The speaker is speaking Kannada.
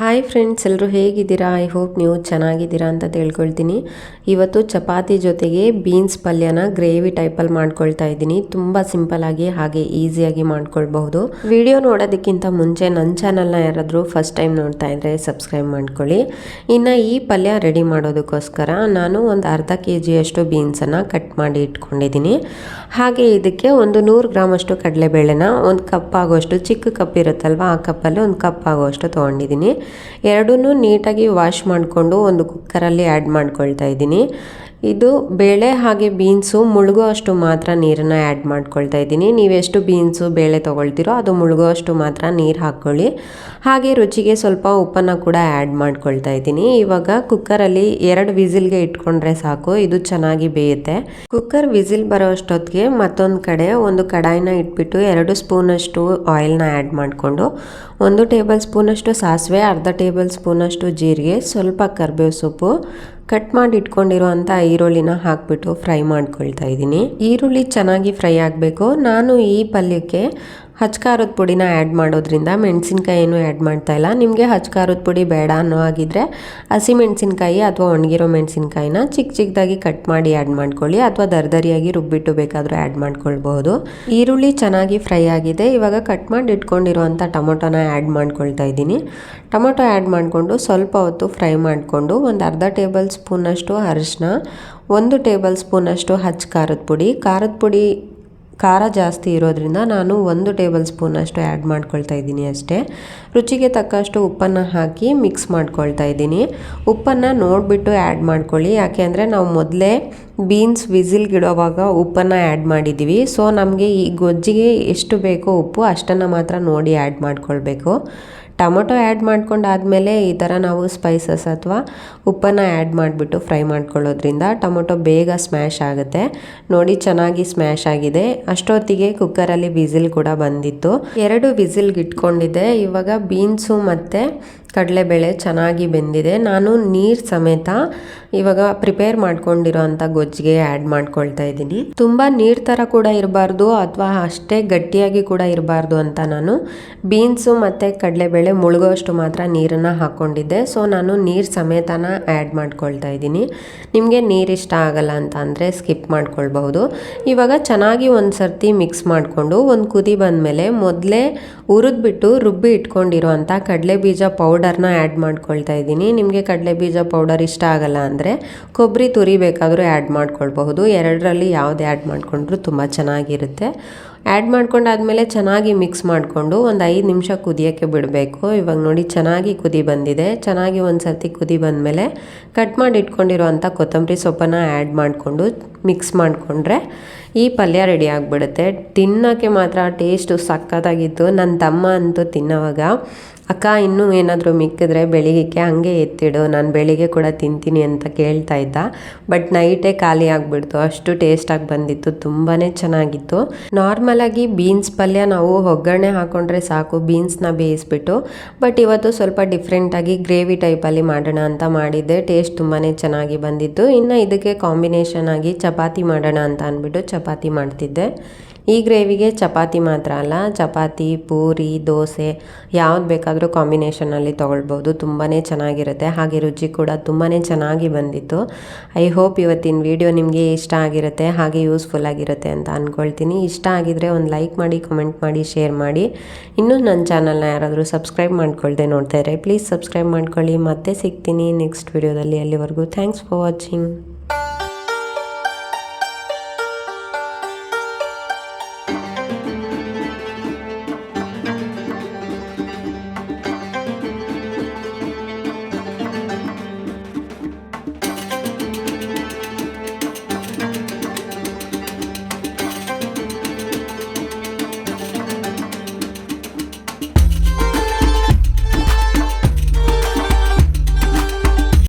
ಹಾಯ್ ಫ್ರೆಂಡ್ಸ್ ಎಲ್ಲರೂ ಹೇಗಿದ್ದೀರಾ? ಐ ಹೋಪ್ ನೀವು ಚೆನ್ನಾಗಿದ್ದೀರಾ ಅಂತ ತಿಳ್ಕೊಳ್ತೀನಿ. ಇವತ್ತು ಚಪಾತಿ ಜೊತೆಗೆ ಬೀನ್ಸ್ ಪಲ್ಯನ ಗ್ರೇವಿ ಟೈಪಲ್ಲಿ ಮಾಡ್ಕೊಳ್ತಾ ಇದ್ದೀನಿ. ತುಂಬ ಸಿಂಪಲಾಗಿ ಹಾಗೆ ಈಸಿಯಾಗಿ ಮಾಡ್ಕೊಳ್ಬಹುದು. ವಿಡಿಯೋ ನೋಡೋದಕ್ಕಿಂತ ಮುಂಚೆ ನನ್ನ ಚಾನಲ್ನ ಯಾರಾದರೂ ಫಸ್ಟ್ ಟೈಮ್ ನೋಡ್ತಾ ಇದ್ರೆ ಸಬ್ಸ್ಕ್ರೈಬ್ ಮಾಡ್ಕೊಳ್ಳಿ. ಇನ್ನು ಈ ಪಲ್ಯ ರೆಡಿ ಮಾಡೋದಕ್ಕೋಸ್ಕರ ನಾನು ಒಂದು ಅರ್ಧ ಕೆ ಜಿಯಷ್ಟು ಬೀನ್ಸನ್ನು ಕಟ್ ಮಾಡಿ ಇಟ್ಕೊಂಡಿದ್ದೀನಿ. ಹಾಗೆ ಇದಕ್ಕೆ ಒಂದು ನೂರು ಗ್ರಾಮಷ್ಟು ಕಡಲೆಬೇಳೆನ, ಒಂದು ಕಪ್ ಆಗೋಷ್ಟು ಚಿಕ್ಕ ಕಪ್ ಇರುತ್ತಲ್ವ, ಆ ಕಪ್ಪಲ್ಲಿ ಒಂದು ಕಪ್ ಆಗೋಷ್ಟು ತೊಗೊಂಡಿದ್ದೀನಿ. ಎರಡೂ ನೀಟಾಗಿ ವಾಶ್ ಮಾಡಿಕೊಂಡು ಒಂದು ಕುಕ್ಕರಲ್ಲಿ ಆ್ಯಡ್ ಮಾಡ್ಕೊಳ್ತಾ ಇದ್ದೀನಿ. ಇದು ಬೇಳೆ ಹಾಗೆ ಬೀನ್ಸು, ಮುಳುಗೋ ಅಷ್ಟು ಮಾತ್ರ ನೀರನ್ನು ಆ್ಯಡ್ ಮಾಡ್ಕೊಳ್ತಾ ಇದ್ದೀನಿ. ನೀವೆಷ್ಟು ಬೀನ್ಸು, ಬೇಳೆ ತೊಗೊಳ್ತೀರೋ ಅದು ಮುಳುಗೋ ಅಷ್ಟು ಮಾತ್ರ ನೀರು ಹಾಕ್ಕೊಳ್ಳಿ. ಹಾಗೆ ರುಚಿಗೆ ಸ್ವಲ್ಪ ಉಪ್ಪನ್ನು ಕೂಡ ಆ್ಯಡ್ ಮಾಡ್ಕೊಳ್ತಾ ಇದ್ದೀನಿ. ಇವಾಗ ಕುಕ್ಕರಲ್ಲಿ ಎರಡು ವಿಸಿಲ್ಗೆ ಇಟ್ಕೊಂಡ್ರೆ ಸಾಕು, ಇದು ಚೆನ್ನಾಗಿ ಬೇಯುತ್ತೆ. ಕುಕ್ಕರ್ ವಿಸಿಲ್ ಬರೋ ಅಷ್ಟೊತ್ತಿಗೆ ಮತ್ತೊಂದು ಕಡೆ ಒಂದು ಕಡಾಯಿನ ಇಟ್ಬಿಟ್ಟು ಎರಡು ಸ್ಪೂನಷ್ಟು ಆಯಿಲ್ನ ಆ್ಯಡ್ ಮಾಡಿಕೊಂಡು ಒಂದು ಟೇಬಲ್ ಸ್ಪೂನಷ್ಟು ಸಾಸಿವೆ ಅರ್ಧ ಟೇಬಲ್ ಸ್ಪೂನಷ್ಟು ಜೀರಿಗೆ ಸ್ವಲ್ಪ ಕರಿಬೇವು ಸೊಪ್ಪು ಕಟ್ ಮಾಡಿ ಇಟ್ಕೊಂಡಿರುವಂಥ ಈರುಳ್ಳಿನ ಹಾಕ್ಬಿಟ್ಟು ಫ್ರೈ ಮಾಡ್ಕೊಳ್ತಾ ಇದ್ದೀನಿ. ಈರುಳ್ಳಿ ಚೆನ್ನಾಗಿ ಫ್ರೈ ಆಗಬೇಕು. ನಾನು ಈ ಪಲ್ಯಕ್ಕೆ ಹಚ್ಕಾರದ ಪುಡಿನ ಆ್ಯಡ್ ಮಾಡೋದ್ರಿಂದ ಮೆಣಸಿನ್ಕಾಯಿನೂ ಆ್ಯಡ್ ಮಾಡ್ತಾ ಇಲ್ಲ. ನಿಮಗೆ ಹಚ್ಕಾರದ ಪುಡಿ ಬೇಡ ಅನ್ನೋ ಆಗಿದ್ರೆ ಹಸಿ ಮೆಣಸಿನ್ಕಾಯಿ ಅಥವಾ ಒಣಗಿರೋ ಮೆಣಸಿನ್ಕಾಯಿನ ಚಿಕ್ಕ ಚಿಕ್ಕದಾಗಿ ಕಟ್ ಮಾಡಿ ಆ್ಯಡ್ ಮಾಡ್ಕೊಳ್ಳಿ. ಅಥವಾ ದರ್ದರಿಯಾಗಿ ರುಬ್ಬಿಟ್ಟು ಬೇಕಾದರೂ ಆ್ಯಡ್ ಮಾಡ್ಕೊಳ್ಬಹುದು. ಈರುಳ್ಳಿ ಚೆನ್ನಾಗಿ ಫ್ರೈ ಆಗಿದೆ. ಇವಾಗ ಕಟ್ ಮಾಡಿ ಇಟ್ಕೊಂಡಿರುವಂಥ ಟೊಮೊಟೊನ ಆ್ಯಡ್ ಮಾಡ್ಕೊಳ್ತಾ ಇದ್ದೀನಿ. ಟೊಮೊಟೊ ಆ್ಯಡ್ ಮಾಡಿಕೊಂಡು ಸ್ವಲ್ಪ ಹೊತ್ತು ಫ್ರೈ ಮಾಡಿಕೊಂಡು ಒಂದು ಅರ್ಧ ಟೇಬಲ್ ಸ್ಪೂನಷ್ಟು ಅರಿಶಿನ ಒಂದು ಟೇಬಲ್ ಸ್ಪೂನಷ್ಟು ಹಚ್ಚ ಖಾರದ ಪುಡಿ. ಖಾರದ ಪುಡಿ ಖಾರ ಜಾಸ್ತಿ ಇರೋದ್ರಿಂದ ನಾನು ಒಂದು ಟೇಬಲ್ ಸ್ಪೂನಷ್ಟು ಆ್ಯಡ್ ಮಾಡ್ಕೊಳ್ತಾ ಇದ್ದೀನಿ ಅಷ್ಟೇ. ರುಚಿಗೆ ತಕ್ಕಷ್ಟು ಉಪ್ಪನ್ನು ಹಾಕಿ ಮಿಕ್ಸ್ ಮಾಡ್ಕೊಳ್ತಾ ಇದ್ದೀನಿ. ಉಪ್ಪನ್ನು ನೋಡಿಬಿಟ್ಟು ಆ್ಯಡ್ ಮಾಡ್ಕೊಳ್ಳಿ. ಯಾಕೆಂದರೆ ನಾವು ಮೊದಲೇ ಬೀನ್ಸ್ ವಿಸಿಲ್ಗಿಡೋವಾಗ ಉಪ್ಪನ್ನು ಆ್ಯಡ್ ಮಾಡಿದ್ದೀವಿ. ಸೊ, ನಮಗೆ ಈ ಗೊಜ್ಜಿಗೆ ಎಷ್ಟು ಬೇಕೋ ಉಪ್ಪು ಅಷ್ಟನ್ನು ಮಾತ್ರ ನೋಡಿ ಆ್ಯಡ್ ಮಾಡ್ಕೊಳ್ಬೇಕು. ಟೊಮೊಟೊ ಆ್ಯಡ್ ಮಾಡ್ಕೊಂಡಾದಮೇಲೆ ಈ ಥರ ನಾವು ಸ್ಪೈಸಸ್ ಅಥವಾ ಉಪ್ಪನ್ನು ಆ್ಯಡ್ ಮಾಡಿಬಿಟ್ಟು ಫ್ರೈ ಮಾಡ್ಕೊಳ್ಳೋದ್ರಿಂದ ಟೊಮೊಟೊ ಬೇಗ ಸ್ಮ್ಯಾಶ್ ಆಗುತ್ತೆ. ನೋಡಿ ಚೆನ್ನಾಗಿ ಸ್ಮ್ಯಾಶ್ ಆಗಿದೆ. ಅಷ್ಟೊತ್ತಿಗೆ ಕುಕ್ಕರಲ್ಲಿ ವಿಸಿಲ್ ಕೂಡ ಬಂದಿತ್ತು. ಎರಡು ವಿಸಿಲ್ಗೆ ಇಟ್ಕೊಂಡಿದ್ದೆ. ಇವಾಗ ಬೀನ್ಸು ಮತ್ತು ಕಡಲೆಬೇಳೆ ಚೆನ್ನಾಗಿ ಬೆಂದಿದೆ. ನಾನು ನೀರು ಸಮೇತ ಇವಾಗ ಪ್ರಿಪೇರ್ ಮಾಡ್ಕೊಂಡಿರೋ ಅಂಥ ಗೊಜ್ಜಿಗೆ ಆ್ಯಡ್ ಮಾಡ್ಕೊಳ್ತಾ ಇದ್ದೀನಿ. ತುಂಬ ನೀರು ಥರ ಕೂಡ ಇರಬಾರ್ದು ಅಥವಾ ಅಷ್ಟೇ ಗಟ್ಟಿಯಾಗಿ ಕೂಡ ಇರಬಾರ್ದು ಅಂತ ನಾನು ಬೀನ್ಸು ಮತ್ತು ಕಡಲೆಬೇಳೆ ಮುಳುಗೋಷ್ಟು ಮಾತ್ರ ನೀರನ್ನು ಹಾಕ್ಕೊಂಡಿದ್ದೆ ಸೊ ನಾನು ನೀರು ಸಮೇತನ ಆ್ಯಡ್ ಮಾಡ್ಕೊಳ್ತಾ ಇದ್ದೀನಿ. ನಿಮಗೆ ನೀರು ಇಷ್ಟ ಆಗಲ್ಲ ಅಂತ ಅಂದರೆ ಸ್ಕಿಪ್ ಮಾಡ್ಕೊಳ್ಬಹುದು. ಇವಾಗ ಚೆನ್ನಾಗಿ ಒಂದು ಸರ್ತಿ ಮಿಕ್ಸ್ ಮಾಡಿಕೊಂಡು ಒಂದು ಕುದಿ ಬಂದಮೇಲೆ ಮೊದಲೇ ಹುರಿದ್ಬಿಟ್ಟು ರುಬ್ಬಿ ಇಟ್ಕೊಂಡಿರೋ ಅಂಥ ಕಡಲೆ ಬೀಜ ಪೌಡರ್ನ ಆ್ಯಡ್ ಮಾಡ್ಕೊಳ್ತಾ ಇದ್ದೀನಿ. ನಿಮಗೆ ಕಡಲೆ ಬೀಜ ಪೌಡರ್ ಇಷ್ಟ ಆಗಲ್ಲ ಅಂದರೆ ಕೊಬ್ಬರಿ ತುರಿ ಬೇಕಾದರೂ ಆ್ಯಡ್ ಮಾಡ್ಕೊಳ್ಬಹುದು. ಎರಡರಲ್ಲಿ ಯಾವುದು ಆ್ಯಡ್ ಮಾಡಿಕೊಂಡ್ರೂ ತುಂಬ ಚೆನ್ನಾಗಿರುತ್ತೆ. ಆ್ಯಡ್ ಮಾಡ್ಕೊಂಡಾದಮೇಲೆ ಚೆನ್ನಾಗಿ ಮಿಕ್ಸ್ ಮಾಡಿಕೊಂಡು ಒಂದು ಐದು ನಿಮಿಷ ಕುದಿಯೋಕ್ಕೆ ಬಿಡಬೇಕು. ಇವಾಗ ನೋಡಿ ಚೆನ್ನಾಗಿ ಕುದಿ ಬಂದಿದೆ. ಚೆನ್ನಾಗಿ ಒಂದು ಸರ್ತಿ ಕುದಿ ಬಂದಮೇಲೆ ಕಟ್ ಮಾಡಿ ಇಟ್ಕೊಂಡಿರುವಂಥ ಕೊತ್ತಂಬರಿ ಸೊಪ್ಪನ್ನು ಆ್ಯಡ್ ಮಾಡಿಕೊಂಡು ಮಿಕ್ಸ್ ಮಾಡಿಕೊಂಡ್ರೆ ಈ ಪಲ್ಯ ರೆಡಿ ಆಗಿಬಿಡುತ್ತೆ. ತಿನ್ನೋಕ್ಕೆ ಮಾತ್ರ ಟೇಸ್ಟು ಸಕ್ಕತ್ತಾಗಿತ್ತು ನನ್ನ ತಮ್ಮ ಅಂತೂ ತಿನ್ನೋವಾಗ, ಅಕ್ಕ, ಇನ್ನೂ ಏನಾದರೂ ಮಿಕ್ಕಿದ್ರೆ ಬೆಳಿಗ್ಗೆ ಹಾಗೆ ಎತ್ತಿಡು, ನಾನು ಬೆಳಿಗ್ಗೆ ಕೂಡ ತಿಂತೀನಿ ಅಂತ ಕೇಳ್ತಾ ಇದ್ದ. ಬಟ್ ನೈಟೇ ಖಾಲಿ ಆಗಿಬಿಡ್ತು. ಅಷ್ಟು ಟೇಸ್ಟಾಗಿ ಬಂದಿತ್ತು. ತುಂಬಾ ಚೆನ್ನಾಗಿತ್ತು. ನಾರ್ಮಲಾಗಿ ಬೀನ್ಸ್ ಪಲ್ಯ ನಾವು ಒಗ್ಗರಣೆ ಹಾಕ್ಕೊಂಡ್ರೆ ಸಾಕು, ಬೀನ್ಸ್ನ ಬೇಯಿಸ್ಬಿಟ್ಟು. ಬಟ್ ಇವತ್ತು ಸ್ವಲ್ಪ ಡಿಫ್ರೆಂಟಾಗಿ ಗ್ರೇವಿ ಟೈಪಲ್ಲಿ ಮಾಡೋಣ ಅಂತ ಮಾಡಿದ್ದೆ. ಟೇಸ್ಟ್ ತುಂಬಾ ಚೆನ್ನಾಗಿ ಬಂದಿತ್ತು. ಇನ್ನು ಇದಕ್ಕೆ ಕಾಂಬಿನೇಷನ್ ಆಗಿ ಚಪಾತಿ ಮಾಡೋಣ ಅಂತ ಅಂದ್ಬಿಟ್ಟು ಚಪಾತಿ ಮಾಡ್ತಿದ್ದೆ. ಈ ಗ್ರೇವಿಗೆ ಚಪಾತಿ ಮಾತ್ರ ಅಲ್ಲ, ಚಪಾತಿ, ಪೂರಿ, ದೋಸೆ ಯಾವ್ದು ಬೇಕಾದರೂ ಕಾಂಬಿನೇಷನಲ್ಲಿ ತೊಗೊಳ್ಬೋದು. ತುಂಬಾ ಚೆನ್ನಾಗಿರುತ್ತೆ. ಹಾಗೆ ರುಚಿ ಕೂಡ ತುಂಬಾ ಚೆನ್ನಾಗಿ ಬಂದಿತ್ತು. ಐ ಹೋಪ್ ಇವತ್ತಿನ ವಿಡಿಯೋ ನಿಮಗೆ ಇಷ್ಟ ಆಗಿರುತ್ತೆ, ಹಾಗೆ ಯೂಸ್ಫುಲ್ ಆಗಿರುತ್ತೆ ಅಂತ ಅಂದ್ಕೊಳ್ತೀನಿ ಇಷ್ಟ ಆಗಿದ್ರೆ ಒಂದು ಲೈಕ್ ಮಾಡಿ ಕಮೆಂಟ್ ಮಾಡಿ ಶೇರ್ ಮಾಡಿ. ಇನ್ನೂ ನನ್ನ ಚಾನಲ್ನ ಯಾರಾದರೂ ಸಬ್ಸ್ಕ್ರೈಬ್ ಮಾಡ್ಕೊಳ್ದೆ ನೋಡ್ತಾ ಇದ್ರೆ ಪ್ಲೀಸ್ ಸಬ್ಸ್ಕ್ರೈಬ್ ಮಾಡ್ಕೊಳ್ಳಿ. ಮತ್ತೆ ಸಿಗ್ತೀನಿ ನೆಕ್ಸ್ಟ್ ವಿಡಿಯೋದಲ್ಲಿ ಅಲ್ಲಿವರೆಗೂ. Thanks for watching